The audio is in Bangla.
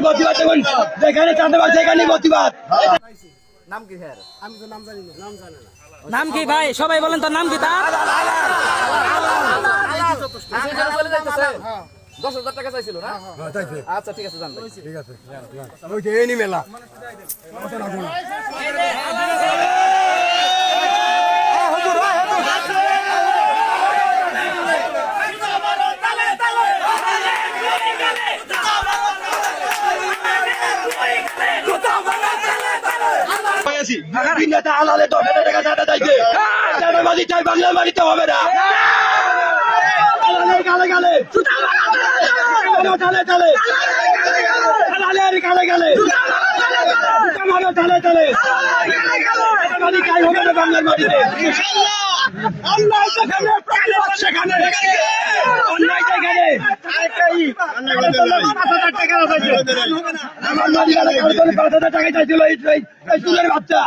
প্রতিবাদ দেখুন যেখানে চাঁদাবাদ সেখানে প্রতিবাদ নাম কি স্যার? নাম কি ভাই? সবাই বলেন তো নাম কি তার? সেই জন্য চলে যাইতেছে দশ হাজার টাকা চাইছিল না? আচ্ছা ঠিক আছে জান ভাই পেয়েছি বিনাতে আলালে দশ হাজার টাকা চাঁদা চাইছে চাঁদাবাজি চাই বাংলার মাটিতে হবে না। আলালের গালে গালে। তালে তালে আলালের গালে গালে। মারো তালে তালে চাঁদাবাজি চাই হবে না বাংলার মাটিতে অন্যায় সেখানে প্রতিবাদ সেখানে। আমার নদী পাঁচ হাজার টাকা চাইছিল এই এই চুলের বাচ্চা।